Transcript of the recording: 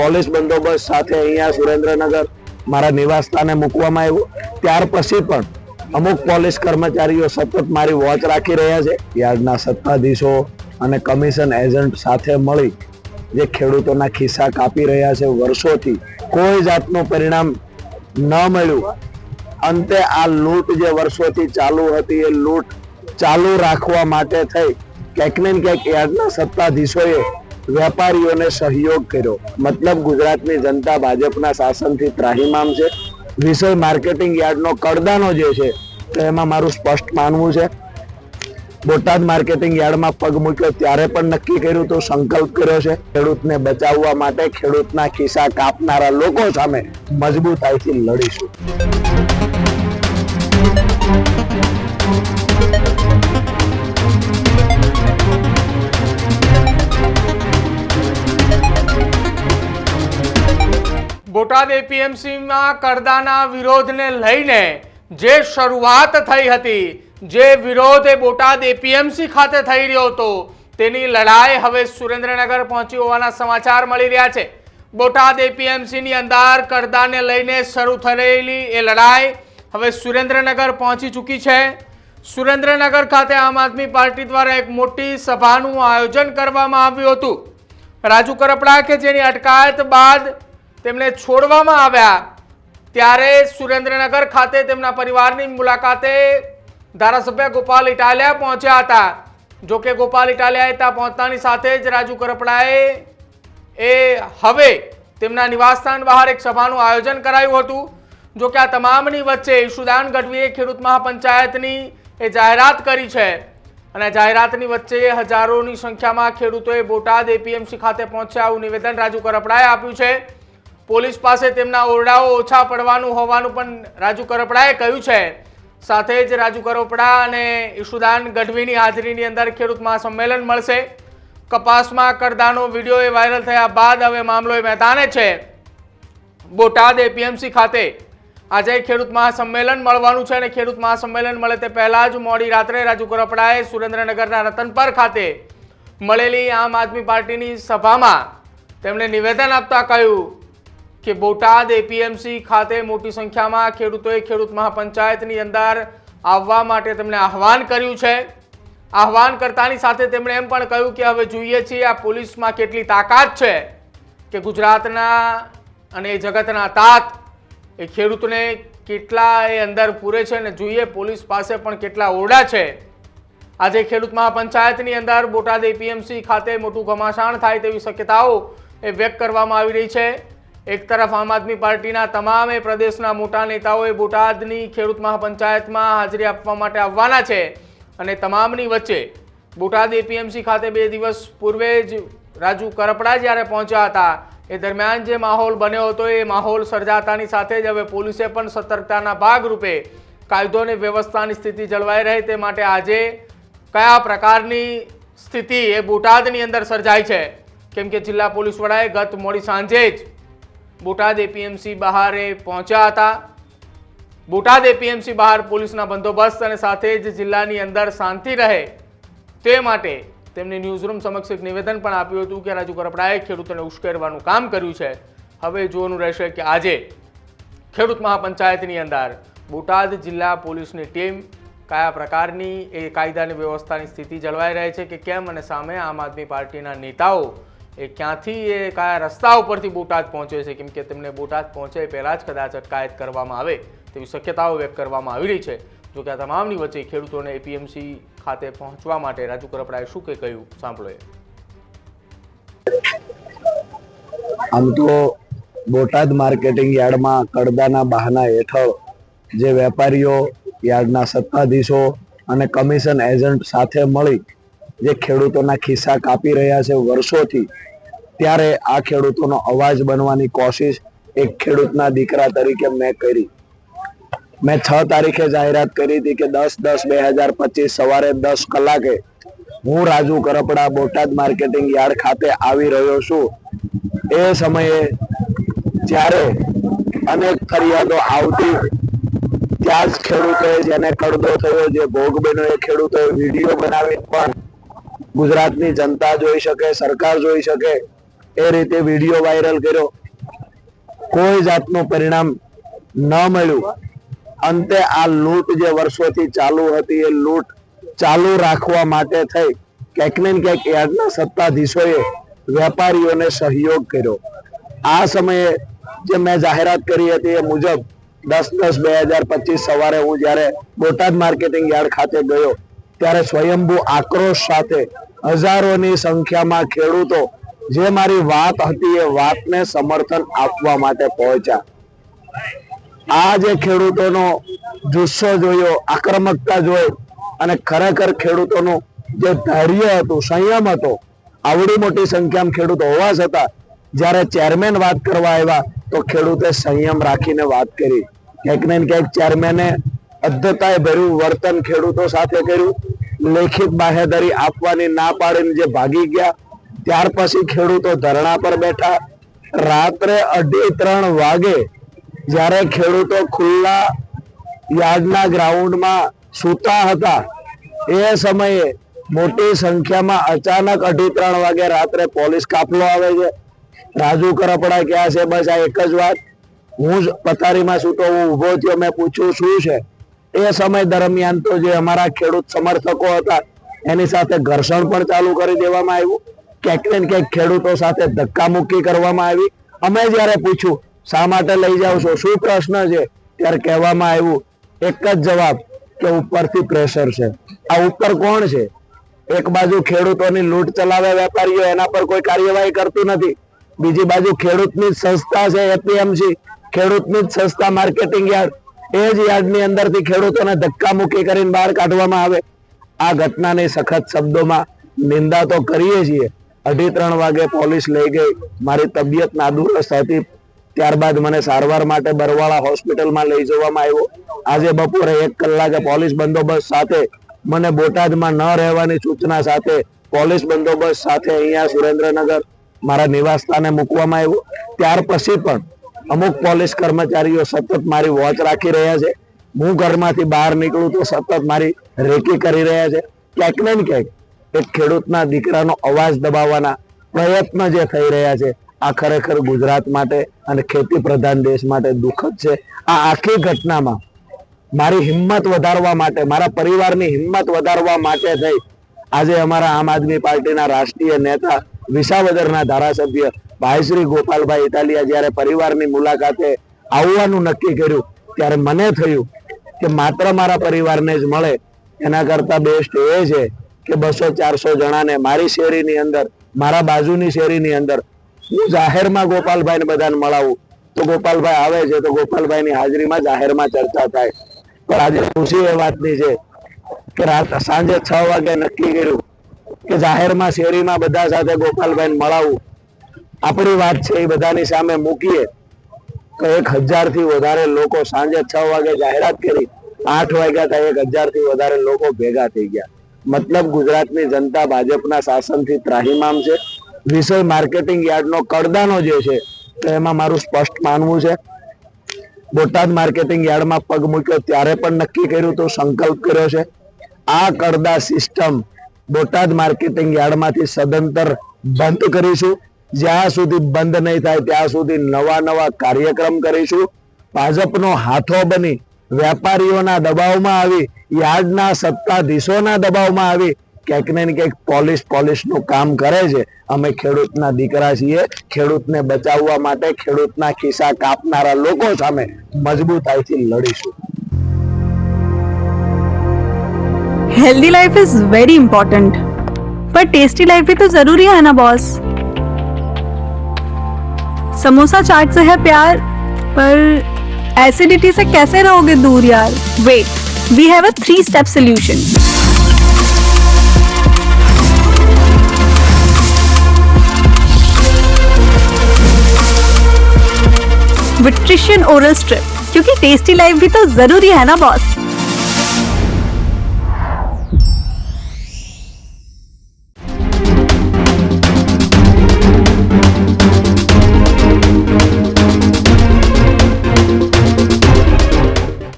Police બંદોબસ્ત સાથે અહીંયા સુરેન્દ્રનગર મારા નિવાસ મૂકવામાં આવ્યું. ત્યાર પછી પણ અમુક પોલીસ કર્મચારીઓ સતત મારી વોચ રાખી રહ્યા છે. યાર્ડના સત્તાધીશો અને કમિશન એજન્ટ સાથે મળી જે ખેડૂતોના ખિસ્સા કાપી રહ્યા છે. વર્ષોથી કોઈ જાતનું પરિણામ ન મળ્યું. અંતે આ લૂંટ જે વર્ષોથી ચાલુ હતી, એ લૂંટ ચાલુ રાખવા માટે થઈ. ક્યાંક ને ક્યાંક યાર્ડના સત્તાધીશોએ વેપારીઓને સહયોગ કર્યો. મતલબ ગુજરાતની જનતા ભાજપના શાસનથી ત્રાહીમામ છે. વિષય માર્કેટિંગ યાર્ડનો કડદાનો જે છે, તો એમાં મારું સ્પષ્ટ માનવું છે. બોટાદ માર્કેટિંગ યાર્ડમાં પગ મૂક્યો ત્યારે પણ નક્કી કર્યું તો સંકલ્પ કર્યો છે. ખેડૂતને બચાવવા માટે ખેડૂતના ખિસ્સા કાપનારા લોકો સામે મજબૂતાઈથી લડીશું. બોટાદ એપીએમસીમાં કરદાના વિરોધને લઈને જે શરૂઆત થઈ હતી, જે વિરોધ એ બોટાદ એપીએમસી ખાતે થઈ રહ્યો હતો, તેની લડાઈ હવે સુરેન્દ્રનગર પહોંચી હોવાના સમાચાર મળી રહ્યા છે. બોટાદ એપીએમસીની અંદર કરદાને લઈને શરૂ થયેલી એ લડાઈ હવે સુરેન્દ્રનગર પહોંચી ચૂકી છે. સુરેન્દ્રનગર ખાતે આમ આદમી પાર્ટી દ્વારા એક મોટી સભાનું આયોજન કરવામાં આવ્યું હતું. રાજુ કરપડા કે જેની અટકાયત બાદ તેમને છોડવામાં આવ્યા. ત્યારે સુરેન્દ્રનગર ખાતે તેમના પરિવારની મુલાકાતે ધારાસભ્ય ગોપાલ ઇટાલિયા પહોંચ્યા હતા. જો કે ગોપાલ ઇટાલિયાએ ત્યાં પહોંચતાની સાથે જ રાજુ કરપડાએ એ હવે તેમના નિવાસસ્થાન બહાર એક સભાનું આયોજન કરાયું હતું. જો કે આ તમામની વચ્ચે ઈશુદાન ગઢવીએ ખેડૂત મહાપંચાયતની એ જાહેરાત કરી છે. અને જાહેરાતની વચ્ચે હજારોની સંખ્યામાં ખેડૂતોએ બોટાદ એપીએમસી ખાતે પહોંચ્યા આવું નિવેદન રાજુ કરપડાએ આપ્યું છે. પોલીસ પાસે તેમના ઓરડાઓ ઓછા પડવાનું હોવાનું પણ રાજુ કરપડાએ કહ્યું છે. સાથે જ રાજુ કરપડા અને ઈશુદાન ગઢવીની હાજરીની અંદર ખેડૂત મહાસંમેલન મળશે. કપાસમાં કરદાનો વીડિયો એ વાયરલ થયા બાદ હવે મામલો એ મેદાને છે. બોટાદ એપીએમસી ખાતે આજે ખેડૂત મહાસંમેલન મળવાનું છે અને ખેડૂત મહાસંમેલન મળે તે પહેલાં જ મોડી રાત્રે રાજુ કરપડાએ સુરેન્દ્રનગરના રતનપર ખાતે મળેલી આમ આદમી પાર્ટીની સભામાં તેમણે નિવેદન આપતા કહ્યું કે બોટાદ એપીએમસી ખાતે મોટી સંખ્યામાં ખેડૂતોએ ખેડૂત મહાપંચાયતની અંદર આવવા માટે તેમણે આહવાન કર્યું છે. આહવાન કરતાની સાથે તેમણે એમ પણ કહ્યું કે હવે જોઈએ છીએ આ પોલીસમાં કેટલી તાકાત છે કે ગુજરાતના અને જગતના તાત એ ખેડૂતને કેટલા એ અંદર પૂરે છે અને જોઈએ પોલીસ પાસે પણ કેટલા ઓરડા છે. આજે ખેડૂત મહાપંચાયતની અંદર બોટાદ એપીએમસી ખાતે મોટું ઘમાસાણ થાય તેવી શક્યતાઓ એ વ્યક્ત કરવામાં આવી રહી છે. એક તરફ આમ આદમી પાર્ટીના તમામે પ્રદેશના મોટા નેતાઓએ બોટાદની ખેડૂત મહાપંચાયતમાં હાજરી આપવા માટે આવવાના છે અને તમામની વચ્ચે બોટાદ એપીએમસી ખાતે બે દિવસ પૂર્વે જ રાજુ કરપડા જ્યારે પહોંચ્યા હતા, એ દરમિયાન જે માહોલ બન્યો હતો, એ માહોલ સર્જાતાની સાથે જ હવે પોલીસે પણ સતર્કતાના ભાગરૂપે કાયદો અને વ્યવસ્થાની સ્થિતિ જળવાઈ રહે તે માટે આજે કયા પ્રકારની સ્થિતિ એ બોટાદની અંદર સર્જાઈ છે? કેમ કે જિલ્લા પોલીસ વડાએ ગત મોડી સાંજે જ બોટાદ એપીએમસી બહાર પહોંચ્યા હતા. બોટાદ એપીએમસી બહાર પોલીસના બંદોબસ્ત અને સાથે જ જિલ્લાની અંદર શાંતિ રહે તે માટે તેમણે ન્યૂઝરૂમ સમક્ષ એક નિવેદન પણ આપ્યું હતું કે રાજુ કરપડાએ ખેડૂતોને ઉશ્કેરવાનું કામ કર્યું છે. હવે જોવાનું રહેશે કે આજે ખેડૂત મહાપંચાયતની અંદર બોટાદ જિલ્લા પોલીસની ટીમ કયા પ્રકારની એ કાયદાની વ્યવસ્થાની સ્થિતિ જળવાઈ રહે છે કે કેમ અને સામે આમ આદમી પાર્ટીના નેતાઓ એ ક્યાંથી એ કયા રસ્તા ઉપરથી બોટાદ પહોંચે છે? કેમ કે તેમને બોટાદ પહોંચે પહેલાં જ કદાચ અટકાયત કરવામાં આવે તેવી શક્યતાઓ વ્યક્ત કરવામાં આવી રહી છે. જો કે આ તમામની વચ્ચે ખેડૂતોને એપીએમસી ખાતે પહોંચવા માટે રાજુ કરપડાએ શું કંઈ કહ્યું? સાંભળો આમ તો બોટાદ માર્કેટિંગ યાર્ડમાં કડદાના બહાના હેઠળ જે વેપારીઓ યાર્ડના સત્તાધીશો અને કમિશન એજન્ટ સાથે મળી જે ખેડૂતોના ખિસ્સા કાપી રહ્યા છે વર્ષોથી ત્યારે આ ખેડૂતોનો અવાજ બનવાની કોશિશ એક ખેડૂતના દીકરા તરીકે મેં કરી. મેં છ તારીખે જાહેરાત કરી હતી કે દસ દસ બે હજાર પચીસ સવારે દસ કલાકે હું રાજુ કરપડા બોટાદ માર્કેટિંગ યાર્ડ ખાતે આવી રહ્યો છું. એ સમયે જ્યારે અનેક ફરિયાદો આવતી, ત્યાં જ ખેડૂતોએ જેને કડદો થયો, જે ભોગ બન્યો, એ ખેડૂતોએ વીડિયો બનાવી પણ ગુજરાતની જનતા જોઈ શકે, સરકાર જોઈ શકે એ રીતે વીડિયો વાયરલ કર્યો. કોઈ જાતનું પરિણામ ન મળ્યું. અંતે આ લૂંટ જે વર્ષોથી ચાલુ હતી, એ લૂંટ ચાલુ રાખવા માટે થઈ. ક્યાંક ને ક્યાંક યાર્ડના સત્તાધીશોએ વેપારીઓને સહયોગ કર્યો. આ સમયે જે મેં જાહેરાત કરી હતી એ મુજબ દસ દસ બે હજાર પચીસ સવારે હું જ્યારે બોટાદ માર્કેટિંગ યાર્ડ ખાતે ગયો, ત્યારે સ્વયંભૂ આક્રોશ સાથે હજારોની સંખ્યામાં ખેડૂતો જે મારી વાત હતી એ વાતને સમર્થન આપવા માટે પહોંચ્યા. આ જે ખેડૂતોનો જુસ્સો જોયો, આક્રમકતા જોઈ અને ખરેખર ખેડૂતોનું જે ધૈર્ય હતું, સંયમ હતો, આવડી મોટી સંખ્યામાં ખેડૂતો હોવા છતાં જ્યારે ચેરમેન વાત કરવા આવ્યા તો ખેડૂતે સંયમ રાખીને વાત કરી. ક્યાંક ને ક્યાંક ચેરમેને અદ્ધતાએ ભર્યું, વર્તન ખેડૂતો સાથે કર્યું, લેખિત બાહેદારી આપવાની ના પાડીને જે ભાગી ગયા ત્યાર પછી ખેડૂતો ધરણા પર બેઠા. રાત્રે અઢી ત્રણ વાગે જ્યારે ખેડૂતો ખુલ્લા યાર્ડના ગ્રાઉન્ડમાં સૂતા હતા, એ સમયે મોટી સંખ્યામાં અચાનક અઢી ત્રણ વાગે રાત્રે પોલીસ કાફલો આવે છે. રાજુ કરપડા ક્યાં છે, બસ આ એક જ વાત. હું જ પથારીમાં સૂતો, હું ઊભો થયો, મેં પૂછ્યું શું છે? એ સમય દરમિયાન તો જે અમારા ખેડૂત સમર્થકો હતા, એની સાથે ઘર્ષણ પણ ચાલુ કરી દેવામાં આવ્યું. ક્યાંક ને ક્યાંક ખેડૂતો સાથે ધક્કામુક્કી કરવામાં આવી. અમે જ્યારે પૂછ્યું, શા માટે લઈ જાવ છો? શું પ્રશ્ન છે? ત્યારે કહેવામાં આવ્યું, એક જ જવાબ કે ઉપરથી પ્રેશર છે. આ ઉપર કોણ છે? એક બાજુ ખેડૂતોની લૂંટ ચલાવે વેપારીઓ, એના પર કોઈ કાર્યવાહી કરતું નથી. બીજી બાજુ ખેડૂતની સંસ્થા છે એપીએમસી. ખેડૂતની જ સંસ્થા માર્કેટિંગ યાર્ડ. એ જ યાર્ડની અંદરથી ખેડૂતોને ધક્કા મૂકી કરીને બહાર કાઢવામાં આવે. આ ઘટનાની સખત શબ્દોમાં નિંદા તો કરીએ છીએ અઢી ત્રણ વાગે પોલીસ લઈ ગઈ. મારી તબિયત નાદુરસ્ત હતી. ત્યારબાદ મને સારવાર માટે બરવાળા હોસ્પિટલમાં લઈ જવામાં આવ્યો. આજે બપોરે એક કલાકે પોલીસ બંદોબસ્ત સાથે મને બોટાદમાં ન રહેવાની સૂચના સાથે પોલીસ બંદોબસ્ત સાથે અહીંયા સુરેન્દ્રનગર મારા નિવાસ સ્થાને મૂકવામાં આવ્યું. ત્યાર પછી પણ અમુક પોલીસ કર્મચારીઓ સતત મારી વોચ રાખી રહ્યા છે. હું ઘરમાંથી બહાર નીકળું તો સતત મારી રેકી કરી રહ્યા છે. ક્યાંક ને ક્યાંક એક ખેડૂતના દીકરાનો અવાજ દબાવવાના પ્રયત્ન જે થઈ રહ્યા છે, આ ખરેખર ગુજરાત માટે અને ખેતી પ્રધાન દેશ માટે દુઃખદ છે. આ આખી ઘટનામાં મારી હિંમત વધારવા માટે, મારા પરિવારની હિંમત વધારવા માટે થઈ આજે અમારા આમ આદમી પાર્ટીના રાષ્ટ્રીય નેતા, વિસાવદરના ધારાસભ્ય ભાઈ શ્રી ગોપાલભાઈ ઇટાલિયા જ્યારે પરિવારની મુલાકાતે આવવાનું નક્કી કર્યું, ત્યારે મને થયું કે માત્ર મારા પરિવારને જ મળે. એના કરતા બેસ્ટ એ છે કે બસો, ચારસો જણાને મારી શેરીની અંદર, મારા બાજુની શેરીની અંદર, હું જાહેરમાં ગોપાલભાઈને બધાને મળાવું. તો ગોપાલભાઈ આવે છે, તો ગોપાલભાઈની હાજરીમાં જાહેરમાં ચર્ચા થાય. પણ આજે ખુશી એ વાતની છે કે રાત, સાંજે છ વાગે નક્કી કર્યું કે જાહેરમાં શેરીમાં બધા સાથે ગોપાલભાઈને મળાવું. આપણી વાત છે એ બધાની સામે મૂકીએ તો એક હજારથી વધારે લોકો સાંજે છ વાગે જાહેરાત કરી, આઠ વાગ્યા થાય એક હજારથી વધારે લોકો ભેગા થઈ ગયા. મતલબ ગુજરાતની જનતા ભાજપના શાસનથી ત્રાહીમામ છે. વિષય માર્કેટિંગ યાર્ડનો કડદાનો જે છે, તો એમાં મારું સ્પષ્ટ માનવું છે. બોટાદ માર્કેટિંગ યાર્ડમાં પગ મૂક્યો ત્યારે પણ નક્કી કર્યું તો સંકલ્પ કર્યો છે. આ કડદા સિસ્ટમ બોટાદ માર્કેટિંગ યાર્ડમાંથી સદંતર બંધ કરીશું. જ્યાં સુધી બંધ નહીં થાય ત્યાં સુધી નવા નવા કાર્યક્રમ કરીશું. ભાજપનો હાથો બની વેપારીઓના દબાવમાં આવી યાર્ડના સત્તાધીશોના દબાવમાં આવી ક્યાંક ને ક્યાંક પોલીસ પોલીસનું કામ કરે છે અમે ખેડૂતના દીકરા છીએ ખેડૂતને બચાવવા માટે ખેડૂતના ખિસ્સા કાપનારા લોકો સામે મજબૂતાઈથી લડીશું healthy life is very important पर टेस्टी लाइफ भी तो जरूरी है ना बॉस समोसा चाट से है प्यार पर एसिडिटी से कैसे रहोगे दूर यार wait we have a three step solution विट्रिशियन ओरल स्ट्रिप क्योंकि टेस्टी लाइफ भी तो ज़रूरी है ना बॉस